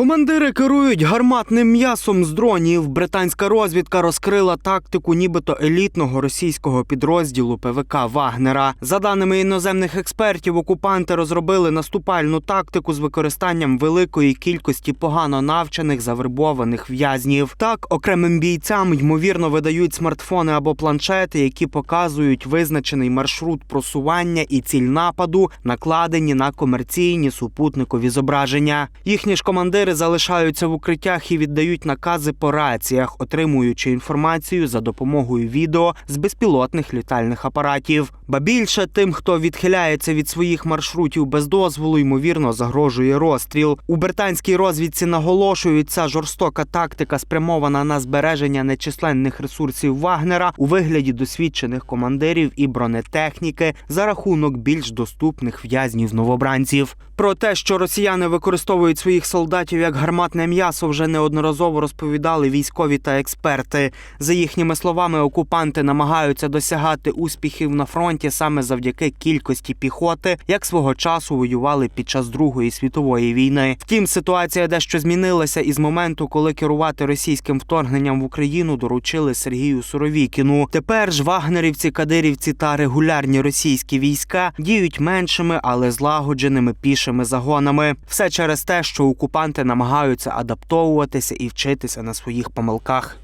Командири керують гарматним м'ясом з дронів. Британська розвідка розкрила тактику нібито елітного російського підрозділу ПВК Вагнера. За даними іноземних експертів, окупанти розробили наступальну тактику з використанням великої кількості погано навчених завербованих в'язнів. Так, окремим бійцям ймовірно видають смартфони або планшети, які показують визначений маршрут просування і ціль нападу, накладені на комерційні супутникові зображення. Їхні ж командири залишаються в укриттях і віддають накази по раціях, отримуючи інформацію за допомогою відео з безпілотних літальних апаратів. Ба більше тим, хто відхиляється від своїх маршрутів без дозволу, ймовірно, загрожує розстріл. У британській розвідці наголошують, ця жорстока тактика спрямована на збереження нечисленних ресурсів Вагнера у вигляді досвідчених командирів і бронетехніки за рахунок більш доступних в'язнів новобранців. Про те, що росіяни використовують своїх солдатів як гарматне м'ясо, вже неодноразово розповідали військові та експерти. За їхніми словами, окупанти намагаються досягати успіхів на фронті саме завдяки кількості піхоти, як свого часу воювали під час Другої світової війни. Втім, ситуація дещо змінилася із моменту, коли керувати російським вторгненням в Україну доручили Сергію Суровікіну. Тепер ж вагнерівці, кадирівці та регулярні російські війська діють меншими, але злагодженими пішими загонами. Все через те, що окупанти намагаються адаптовуватися і вчитися на своїх помилках.